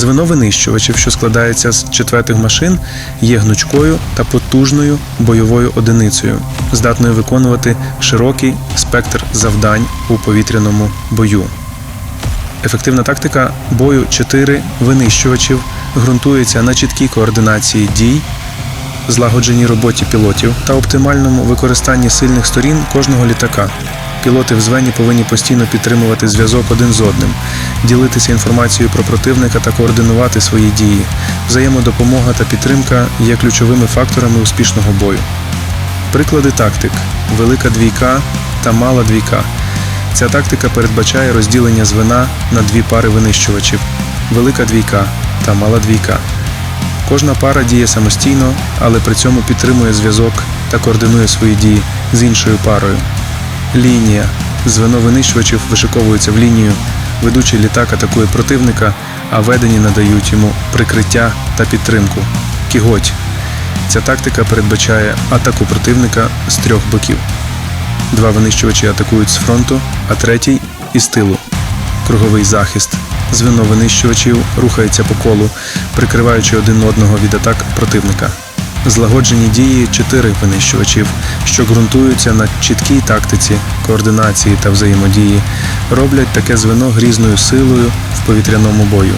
Звено винищувачів, що складається з четвертих машин, є гнучкою та потужною бойовою одиницею, здатною виконувати широкий спектр завдань у повітряному бою. Ефективна тактика бою 4 винищувачів ґрунтується на чіткій координації дій, злагодженій роботі пілотів та оптимальному використанні сильних сторін кожного літака. Пілоти в звені повинні постійно підтримувати зв'язок один з одним, ділитися інформацією про противника та координувати свої дії. Взаємодопомога та підтримка є ключовими факторами успішного бою. Приклади тактик: велика двійка та мала двійка. Ця тактика передбачає розділення звена на дві пари винищувачів: велика двійка та мала двійка. Кожна пара діє самостійно, але при цьому підтримує зв'язок та координує свої дії з іншою парою. Лінія. Звено винищувачів вишиковується в лінію. Ведучий літак атакує противника, а ведені надають йому прикриття та підтримку. Кіготь. Ця тактика передбачає атаку противника з трьох боків. Два винищувачі атакують з фронту, а третій із тилу. Круговий захист. Звено винищувачів рухається по колу, прикриваючи один одного від атак противника. Злагоджені дії чотири винищувачів, що ґрунтуються на чіткій тактиці, координації та взаємодії, роблять таке звено грізною силою в повітряному бою.